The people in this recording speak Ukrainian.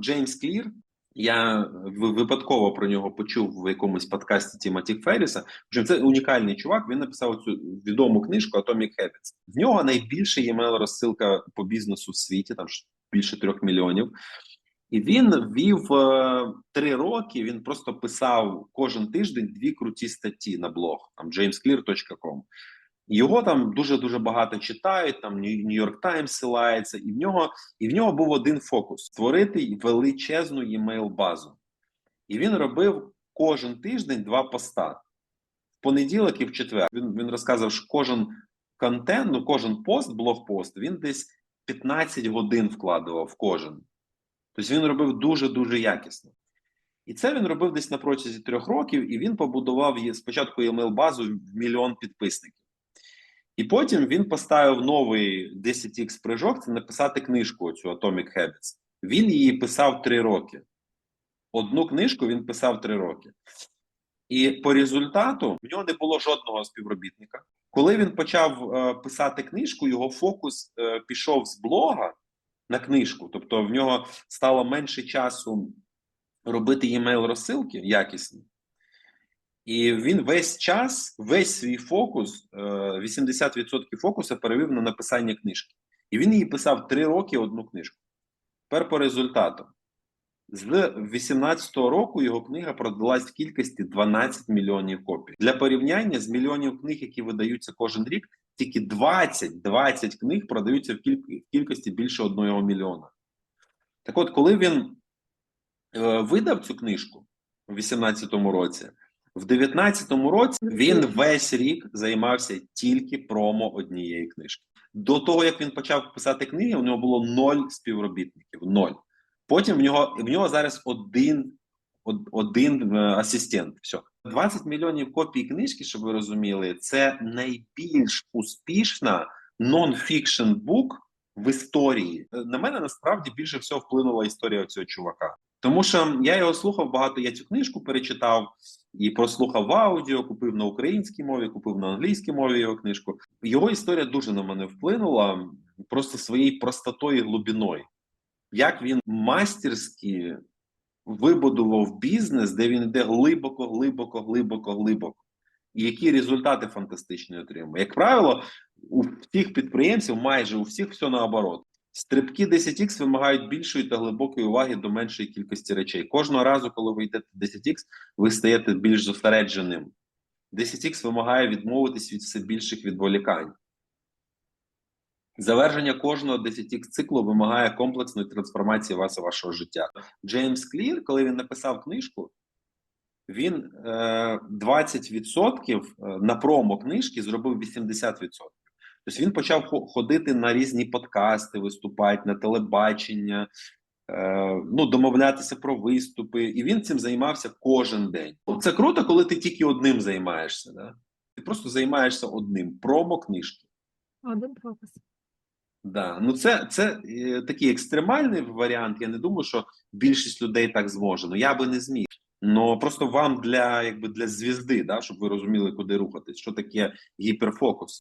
Джеймс Клір. Я випадково про нього почув в якомусь подкасті Тімоті Ферріса. Причому це унікальний чувак. Він написав цю відому книжку Atomic Habits. В нього найбільша email розсилка по бізнесу в світі, там більше трьох мільйонів. І він ввів е, три роки. Він просто писав кожен тиждень дві круті статті на блог там jamesclear.com. Його там дуже дуже багато читають. Там Нью-Йорк Таймс силається, і в нього і в нього був один фокус: створити величезну e-mail базу. І він робив кожен тиждень два поста в понеділок і в четвер. Він він розказував, що кожен контент, ну кожен пост, блог-пост, він десь 15 годин вкладував в кожен. Тобто він робив дуже дуже якісно. І це він робив десь на протязі трьох років, і він побудував спочатку email базу в мільйон підписників. І потім він поставив новий 10x прыжок це написати книжку цю Atomic Habits. Він її писав три роки. Одну книжку він писав три роки. І по результату в нього не було жодного співробітника. Коли він почав е, писати книжку, його фокус е, пішов з блога на книжку. Тобто в нього стало менше часу робити e-mail розсилки якісні. І він весь час, весь свій фокус, е, 80% фокусу перевів на написання книжки. І він її писав три роки одну книжку. Тепер по результату. З 18-го року його книга продалась в кількості 12 мільйонів копій. Для порівняння з мільйонів книг, які видаються кожен рік, тільки 20, 20 книг продаються в, кіль- в кількості більше одного мільйона. Так от, коли він е, видав цю книжку у 18-му році, в 19-му році він весь рік займався тільки промо однієї книжки. До того як він почав писати книги, у нього було ноль співробітників. Ноль. Потім в нього в нього зараз один, один е, асистент. Все. 20 мільйонів копій книжки, щоб ви розуміли, це найбільш успішна нон-фікшн бук в історії. На мене насправді більше всього вплинула історія цього чувака. Тому що я його слухав багато. Я цю книжку перечитав і прослухав аудіо, купив на українській мові, купив на англійській мові його книжку. Його історія дуже на мене вплинула просто своєю простотою глибиною. Як він мастерськи вибудував бізнес, де він йде глибоко, глибоко, глибоко, глибоко. І які результати фантастичні отримує. Як правило, у всіх підприємців, майже у всіх все наоборот. Стрибки 10X вимагають більшої та глибокої уваги до меншої кількості речей. Кожного разу, коли ви йдете в 10X, ви стаєте більш зосередженим. 10X вимагає відмовитись від все більших відволікань. Завершення кожного 10X циклу вимагає комплексної трансформації вас і вашого життя. Джеймс Клір, коли він написав книжку, він е, 20% на промо книжки зробив 80%. Тобто він почав ходити на різні подкасти, виступати на телебачення, е, ну, домовлятися про виступи, і він цим займався кожен день. Це круто, коли ти тільки одним займаєшся. Да? Ти просто займаєшся одним промо книжки. Один фокус. Да, ну це, це е, такий екстремальний варіант. Я не думаю, що більшість людей так зможе. Ну я би не зміг. Ну просто вам для якби для звізди, да, щоб ви розуміли, куди рухатись, що таке гіперфокус.